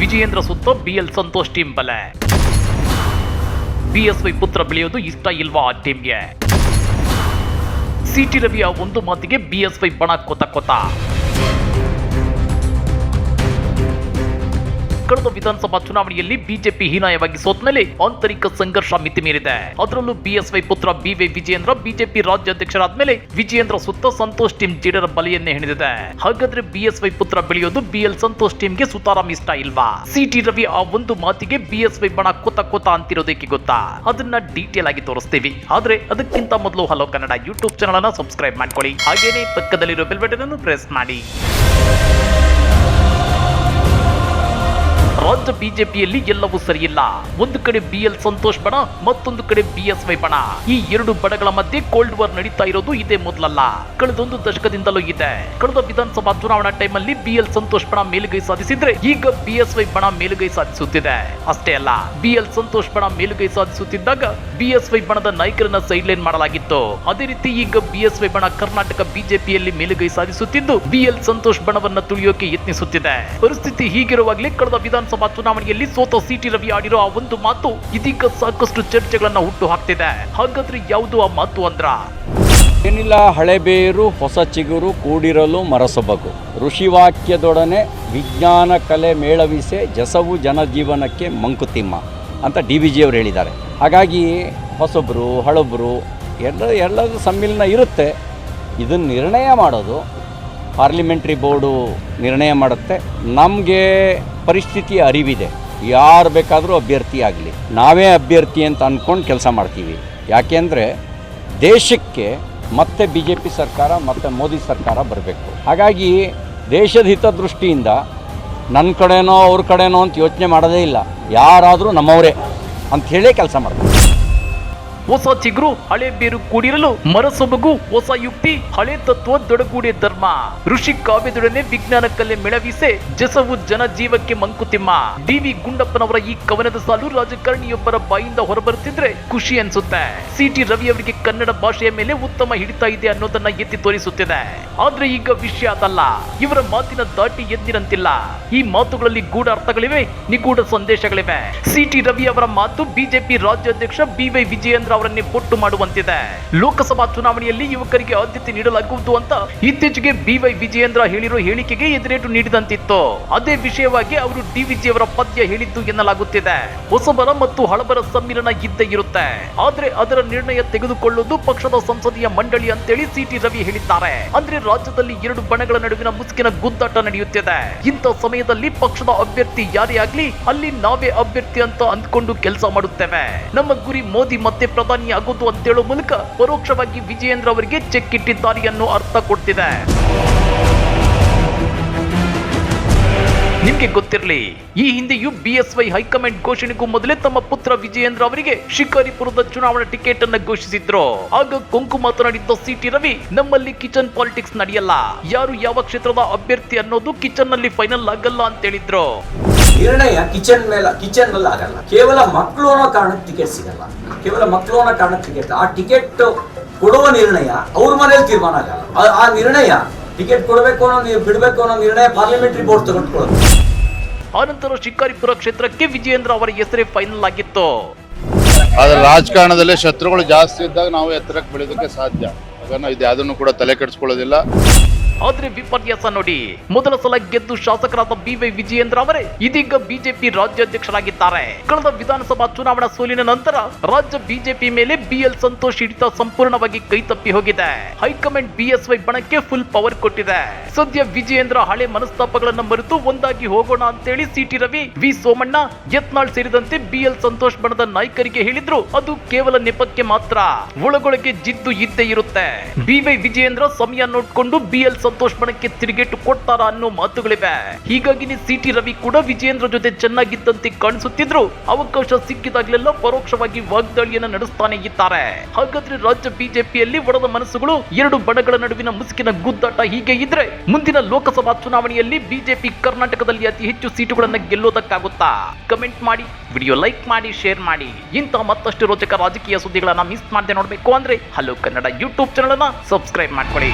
ವಿಜಯೇಂದ್ರ ಸುತ್ತ B L Santosh team ಬಲೆ. BSY ಪುತ್ರ ಬೆಳೆಯೋದು ಇಷ್ಟ ಇಲ್ವಾ ಆ ಟೀಮ್ಗೆ ಸಿಟಿ ರವಿಯ ಒಂದು ಮಾತಿಗೆ ಬಿಎಸ್ವೈ ಬಣ ಕೊತ ಕೊತ. ಕಳೆದ ವಿಧಾನಸಭಾ ಚುನಾವಣೆಯಲ್ಲಿ ಬಿಜೆಪಿ ಹೀನಾಯವಾಗಿ ಸೋತ ಮೇಲೆ ಆಂತರಿಕ ಸಂಘರ್ಷ ಮಿತಿ ಮೀರಿದೆ. ಅದರಲ್ಲೂ ಬಿಎಸ್ವೈ ಪುತ್ರ ಬಿವೈ ವಿಜಯೇಂದ್ರ ಬಿಜೆಪಿ ರಾಜ್ಯಾಧ್ಯಕ್ಷರಾದ ಮೇಲೆ ವಿಜಯೇಂದ್ರ ಸುತ್ತ ಸಂತೋಷ್ ಟೀಮ್ ಜೀಡರ ಬಲೆಯನ್ನೇ ಹೆಣಿದಿದೆ. ಹಾಗಾದ್ರೆ ಬಿಎಸ್ವೈ ಪುತ್ರ ಬೆಳೆಯೋದು ಬಿಎಲ್ ಸಂತೋಷ್ ಟೀಮ್ಗೆ ಸುತಾರಾಮ್ ಇಷ್ಟ ಇಲ್ವಾ? ಸಿಟಿ ರವಿ ಆ ಒಂದು ಮಾತಿಗೆ ಬಿಎಸ್ವೈ ಬಣ ಕೊತ ಕೊತ ಅಂತಿರೋದಕ್ಕೆ ಗೊತ್ತಾ? ಅದನ್ನ ಡೀಟೇಲ್ ಆಗಿ ತೋರಿಸ್ತೀವಿ. ಆದ್ರೆ ಅದಕ್ಕಿಂತ ಮೊದಲು ಹಲೋ ಕನ್ನಡ ಯೂಟ್ಯೂಬ್ ಚಾನಲ್ ಅನ್ನ ಸಬ್ಸ್ಕ್ರೈಬ್ ಮಾಡ್ಕೊಳ್ಳಿ. ಹಾಗೇನೇ ಪಕ್ಕದಲ್ಲಿರೋ ಬೆಲ್ ಬಟನ್ ಅನ್ನು ಪ್ರೆಸ್ ಮಾಡಿ. ರಾಜ್ಯ ಬಿಜೆಪಿಯಲ್ಲಿ ಎಲ್ಲವೂ ಸರಿಯಿಲ್ಲ. ಒಂದು ಕಡೆ ಬಿಎಲ್ ಸಂತೋಷ್ ಬಣ, ಮತ್ತೊಂದು ಕಡೆ ಬಿಎಸ್ವೈ ಬಣ. ಈ ಎರಡು ಬಣಗಳ ಮಧ್ಯೆ ಕೋಲ್ಡ್ ವಾರ್ ನಡೀತಾ ಇರೋದು ಇದೇ ಮೊದಲಲ್ಲ. ಕಳೆದೊಂದು ದಶಕದಿಂದಲೂ ಇದೆ. ಕಳೆದ ವಿಧಾನಸಭಾ ಚುನಾವಣಾ ಟೈಮಲ್ಲಿ ಬಿಎಲ್ ಸಂತೋಷ್ ಬಣ ಮೇಲುಗೈ ಸಾಧಿಸಿದ್ರೆ ಈಗ ಬಿಎಸ್ವೈ ಬಣ ಮೇಲುಗೈ ಸಾಧಿಸುತ್ತಿದೆ. ಅಷ್ಟೇ ಅಲ್ಲ, ಬಿಎಲ್ ಸಂತೋಷ್ ಬಣ ಮೇಲುಗೈ ಸಾಧಿಸುತ್ತಿದ್ದಾಗ ಬಿಎಸ್ವೈ ಬಣದ ನಾಯಕರನ್ನ ಸೈಡ್ ಲೈನ್ ಮಾಡಲಾಗಿತ್ತು. ಅದೇ ರೀತಿ ಈಗ ಬಿಎಸ್ವೈ ಬಣ ಕರ್ನಾಟಕ ಬಿಜೆಪಿಯಲ್ಲಿ ಮೇಲುಗೈ ಸಾಧಿಸುತ್ತಿದ್ದು, ಬಿಎಲ್ ಸಂತೋಷ್ ಬಣವನ್ನ ತುಳಿಯೋಕೆ ಯತ್ನಿಸುತ್ತಿದೆ. ಪರಿಸ್ಥಿತಿ ಹೀಗಿರುವಾಗಲೇ ಕಳೆದ ವಿಧಾನಸಭಾ ಚುನಾವಣೆಯಲ್ಲಿ ಸೋತ ಸಿಟಿ ರವಿ ಆಡಿರೋ ಆ ಒಂದು ಮಾತು ಇದೀಗ ಸಾಕಷ್ಟು ಚರ್ಚೆಗಳನ್ನ ಹುಟ್ಟು ಹಾಕ್ತಿದೆ. ಹಾಗಾದ್ರೆ ಯಾವುದು ಆ ಮಾತು ಅಂದ್ರ? ಏನಿಲ್ಲ ಹಳೆಬೇರು ಹೊಸ ಚಿಗುರು, ಕೂಡಿರಲು ಮರಸೊಬಗು. ಋಷಿವಾಕ್ಯದೊಡನೆ ವಿಜ್ಞಾನ ಕಲೆ ಮೇಳವಿಸೆ ಜಸವು ಜನಜೀವನಕ್ಕೆ ಮಂಕುತಿಮ್ಮ ಅಂತ ಡಿ ಬಿ ಜಿಯವರು ಹೇಳಿದ್ದಾರೆ. ಹಾಗಾಗಿ ಹೊಸೊಬ್ಬರು ಹಳೊಬ್ಬರು ಎಲ್ಲ, ಎಲ್ಲದೂ ಸಮ್ಮಿಲನ ಇರುತ್ತೆ. ಇದನ್ನು ನಿರ್ಣಯ ಮಾಡೋದು ಪಾರ್ಲಿಮೆಂಟ್ರಿ ಬೋರ್ಡು ನಿರ್ಣಯ ಮಾಡುತ್ತೆ. ನಮಗೆ ಪರಿಸ್ಥಿತಿ ಅರಿವಿದೆ. ಯಾರು ಬೇಕಾದರೂ ಅಭ್ಯರ್ಥಿ ಆಗಲಿ. ನಾವೇ ಅಭ್ಯರ್ಥಿ ಅಂತ ಅಂದ್ಕೊಂಡು ಕೆಲಸ ಮಾಡ್ತೀವಿ. ಯಾಕೆಂದರೆ ದೇಶಕ್ಕೆ ಮತ್ತೆ ಬಿ ಜೆ ಪಿ ಸರ್ಕಾರ, ಮತ್ತು ಮೋದಿ ಸರ್ಕಾರ ಬರಬೇಕು. ಹಾಗಾಗಿ ದೇಶದ ಹಿತದೃಷ್ಟಿಯಿಂದ ನನ್ನ ಕಡೆನೋ ಅವ್ರ ಕಡೆನೋ ಅಂತ ಯೋಚನೆ ಮಾಡೋದೇ ಇಲ್ಲ. ಯಾರಾದರೂ ನಮ್ಮವರೇ ಅಂತ ಹೇಳೇ ಕೆಲಸ ಮಾಡ್ತಾರೆ ಹೊಸ ಚಿಗುರು, ಹಳೆ ಬೇರು ಕೂಡಿರಲು ಮರಸೊಬಗು, ಹೊಸ ಯುಕ್ತಿ, ಹಳೆ ತತ್ವ ದೊಡಗೂಡೆ ಧರ್ಮ. ಋಷಿ ಕಾವ್ಯದೊಡನೆ ವಿಜ್ಞಾನ ಕಲೆ ಮೆಳವಿಸೆ ಜಸವು ಜನ ಜೀವಕ್ಕೆ ಮಂಕುತಿಮ್ಮ. ಡಿ ವಿ ಗುಂಡಪ್ಪನವರ ಈ ಕವನದ ಸಾಲು ರಾಜಕಾರಣಿಯೊಬ್ಬರ ಬಾಯಿಂದ ಹೊರಬರುತ್ತಿದ್ರೆ ಖುಷಿ ಅನ್ಸುತ್ತೆ. ಸಿಟಿ ರವಿ ಅವರಿಗೆ ಕನ್ನಡ ಭಾಷೆಯ ಮೇಲೆ ಉತ್ತಮ ಹಿಡಿತ ಇದೆ ಅನ್ನೋದನ್ನ ಎತ್ತಿ ತೋರಿಸುತ್ತಿದೆ. ಆದ್ರೆ ಈಗ ವಿಷಯ ಅದಲ್ಲ. ಇವರ ಮಾತಿನ ದಾಟಿ ಎದ್ದಿರಂತಿಲ್ಲ. ಈ ಮಾತುಗಳಲ್ಲಿ ಗೂಢ ಅರ್ಥಗಳಿವೆ, ನಿಗೂಢ ಸಂದೇಶಗಳಿವೆ. ಸಿಟಿ ರವಿ ಅವರ ಮಾತು ಬಿಜೆಪಿ ರಾಜ್ಯಾಧ್ಯಕ್ಷ ಬಿವೈ ವಿಜಯೇಂದ್ರ ಅವರನ್ನೇ ಪೊಟ್ಟು ಮಾಡುವಂತಿದೆ. ಲೋಕಸಭಾ ಚುನಾವಣೆಯಲ್ಲಿ ಯುವಕರಿಗೆ ಆದ್ಯತೆ ನೀಡಲಾಗುವುದು ಅಂತ ಇತ್ತೀಚೆಗೆ ಬಿವೈ ವಿಜಯೇಂದ್ರ ಹೇಳಿರೋ ಹೇಳಿಕೆಗೆ ಎದುರೇಟು ನೀಡಿದಂತಿತ್ತು. ಅದೇ ವಿಷಯವಾಗಿ ಅವರು ಡಿ ವಿಜಿ ಅವರ ಪದ್ಯ ಹೇಳಿದ್ದು ಎನ್ನಲಾಗುತ್ತಿದೆ. ಹೊಸಬರ ಮತ್ತು ಹಳಬರ ಸಮ್ಮಿಲನ ಇದ್ದೇ ಇರುತ್ತೆ. ಆದ್ರೆ ಅದರ ನಿರ್ಣಯ ತೆಗೆದುಕೊಳ್ಳುವುದು ಪಕ್ಷದ ಸಂಸದೀಯ ಮಂಡಳಿ ಅಂತೇಳಿ ಸಿಟಿ ರವಿ ಹೇಳಿದ್ದಾರೆ. ಅಂದ್ರೆ ರಾಜ್ಯದಲ್ಲಿ ಎರಡು ಬಣಗಳ ನಡುವಿನ ಮುಸುಕಿನ ಗುದ್ದಾಟ ನಡೆಯುತ್ತಿದೆ. ಇಂಥ ಸಮಯದಲ್ಲಿ ಪಕ್ಷದ ಅಭ್ಯರ್ಥಿ ಯಾರೇ ಆಗ್ಲಿ, ಅಲ್ಲಿ ನಾವೇ ಅಭ್ಯರ್ಥಿ ಅಂತ ಅಂದ್ಕೊಂಡು ಕೆಲಸ ಮಾಡುತ್ತೇವೆ. ನಮ್ಮ ಗುರಿ ಮೋದಿ ಮತ್ತೆ ಪ್ರಧಾನಿ ಆಗೋದು ಅಂತೇಳೋ ಮೂಲಕ ಪರೋಕ್ಷವಾಗಿ ವಿಜಯೇಂದ್ರ ಅವರಿಗೆ ಚೆಕ್ ಇಟ್ಟಿದ್ದಾರೆ ಅನ್ನೋ ಅರ್ಥ ಕೊಡ್ತಿದೆ. ನಿಮ್ಗೆ ಗೊತ್ತಿರಲಿ, ಈ ಹಿಂದೆಯೂ ಬಿಎಸ್ವೈ ಹೈಕಮಾಂಡ್ ಘೋಷಣೆಗೂ ಮೊದಲೇ ತಮ್ಮ ಪುತ್ರ ವಿಜಯೇಂದ್ರ ಅವರಿಗೆ ಶಿಕಾರಿಪುರದ ಚುನಾವಣಾ ಟಿಕೆಟ್ ಅನ್ನ ಘೋಷಿಸಿದ್ರು. ಆಗ ಕೊಂಕು ಮಾತನಾಡಿದ್ದ ಸಿಟಿ ರವಿ, ನಮ್ಮಲ್ಲಿ ಕಿಚನ್ ಪಾಲಿಟಿಕ್ಸ್ ನಡೆಯಲ್ಲ. ಯಾರು ಯಾವ ಕ್ಷೇತ್ರದ ಅಭ್ಯರ್ಥಿ ಅನ್ನೋದು ಕಿಚನ್ನಲ್ಲಿ ಫೈನಲ್ ಆಗಲ್ಲ ಅಂತ ಹೇಳಿದ್ರು. ನಿರ್ಣಯ ಕಿಚನ್ ಮೇಲೆ ಕಿಚನ್ ಮೇಲೆ ಆಗಲ್ಲ ಕೇವಲ ಮಕ್ಕಳು ಅನ್ನೋ ಕಾರಣಕ್ಕೆ ಟಿಕೆಟ್ ಸಿಗಲ್ಲ. ಕೇವಲ ಮಕ್ಕಳು ಅನ್ನೋ ಕಾರಣಕ್ಕೆ ಟಿಕೆಟ್ ಆ ಟಿಕೆಟ್ ಕೊಡುವ ನಿರ್ಣಯ ಅವ್ರ ಮನೇಲಿ ತೀರ್ಮಾನ ಆಗಲ್ಲ. ಆ- ಆ ನಿರ್ಣಯ ಟಿಕೆಟ್ ಕೊಡಬೇಕು ಅನ್ನೋ ನೀವು ಬಿಡಬೇಕು ಅನ್ನೋ ನಿರ್ಣಯ ಪಾರ್ಲಿಮೆಂಟರಿ ಬೋರ್ಡ್ ತಗೊಂಡ್ಕೊಳ್ಳೋದು ಆನಂತರ ಶಿಕಾರಿಪುರ ಕ್ಷೇತ್ರಕ್ಕೆ ವಿಜಯೇಂದ್ರ ಅವರ ಹೆಸರೇ ಫೈನಲ್ ಆಗಿತ್ತು. ಆದ್ರೆ ರಾಜಕಾರಣದಲ್ಲಿ ಶತ್ರುಗಳು ಜಾಸ್ತಿ ಇದ್ದಾಗ ನಾವು ಎತ್ತರಕ್ಕೆ ಬೆಳೆಯೋದಕ್ಕೆ ಸಾಧ್ಯ. ನಾವು ಇದು ಯಾವುದನ್ನು ಕೂಡ ತಲೆ ಕೆಡಿಸ್ಕೊಳ್ಳೋದಿಲ್ಲ. ಆದ್ರೆ ವಿಪರ್ಯಾಸ ನೋಡಿ. ಮೊದಲ ಸಲ ಗೆದ್ದು ಶಾಸಕರಾದ ಬಿವೈ ವಿಜಯೇಂದ್ರ ಅವರೇ ಇದೀಗ ಬಿಜೆಪಿ ರಾಜ್ಯಾಧ್ಯಕ್ಷರಾಗಿದ್ದಾರೆ. ಕಳೆದ ವಿಧಾನಸಭಾ ಚುನಾವಣಾ ಸೋಲಿನ ನಂತರ ರಾಜ್ಯ ಬಿಜೆಪಿ ಮೇಲೆ ಬಿಎಲ್ ಸಂತೋಷ್ ಹಿಡಿತ ಸಂಪೂರ್ಣವಾಗಿ ಕೈತಪ್ಪಿ ಹೋಗಿದೆ. ಹೈಕಮಾಂಡ್ ಬಿಎಸ್ವೈ ಬಣಕ್ಕೆ ಫುಲ್ ಪವರ್ ಕೊಟ್ಟಿದೆ. ಸದ್ಯ ವಿಜಯೇಂದ್ರ ಹಳೆ ಮನಸ್ತಾಪಗಳನ್ನ ಮರೆತು ಒಂದಾಗಿ ಹೋಗೋಣ ಅಂತೇಳಿ ಸಿಟಿ ರವಿ ವಿ ಸೋಮಣ್ಣ, ಯತ್ನಾಳ್ ಸೇರಿದಂತೆ ಬಿಎಲ್ ಸಂತೋಷ್ ಬಣದ ನಾಯಕರಿಗೆ ಹೇಳಿದ್ರು, ಅದು ಕೇವಲ ನೆಪಕ್ಕೆ ಮಾತ್ರ. ಒಳಗೊಳಗೆ ಜಿದ್ದು ಇದ್ದೇ ಇರುತ್ತೆ. ಬಿವೈ ವಿಜಯೇಂದ್ರ ಸಮಯ ನೋಡ್ಕೊಂಡು ಬಿಎಲ್ ಸಂತೋಷ್ ಬಣಕ್ಕೆ ತಿರುಗೇಟು ಕೊಡ್ತಾರ ಅನ್ನೋ ಮಾತುಗಳಿವೆ. ಹೀಗಾಗಿ ಸಿಟಿ ರವಿ ಕೂಡ ವಿಜಯೇಂದ್ರ ಜೊತೆ ಚೆನ್ನಾಗಿದ್ದಂತೆ ಕಾಣಿಸುತ್ತಿದ್ರು. ಅವಕಾಶ ಸಿಕ್ಕಿದಾಗಲೆಲ್ಲ ಪರೋಕ್ಷವಾಗಿ ವಾಗ್ದಾಳಿಯನ್ನ ನಡೆಸ್ತಾನೆ ಇದ್ದಾರೆ. ಹಾಗಾದ್ರೆ ರಾಜ್ಯ ಬಿಜೆಪಿಯಲ್ಲಿ ಒಡೆದ ಮನಸ್ಸುಗಳು ಎರಡು ಬಣಗಳ ನಡುವಿನ ಮುಸುಕಿನ ಗುದ್ದಾಟ ಹೀಗೆ ಇದ್ರೆ ಮುಂದಿನ ಲೋಕಸಭಾ ಚುನಾವಣೆಯಲ್ಲಿ ಬಿಜೆಪಿ ಕರ್ನಾಟಕದಲ್ಲಿ ಅತಿ ಹೆಚ್ಚು ಸೀಟುಗಳನ್ನ ಗೆಲ್ಲೋದಕ್ಕಾಗುತ್ತಾ? ಕಮೆಂಟ್ ಮಾಡಿ, ವಿಡಿಯೋ ಲೈಕ್ ಮಾಡಿ, ಶೇರ್ ಮಾಡಿ. ಇಂತಹ ಮತ್ತಷ್ಟು ರೋಚಕ ರಾಜಕೀಯ ಸುದ್ದಿಗಳನ್ನ ಮಿಸ್ ಮಾಡದೆ ನೋಡಬೇಕು ಅಂದ್ರೆ ಹಲೋ ಕನ್ನಡ ಯೂಟ್ಯೂಬ್ ಚಾನಲ್ ಅನ್ನ ಸಬ್ಸ್ಕ್ರೈಬ್ ಮಾಡ್ಕೊಳ್ಳಿ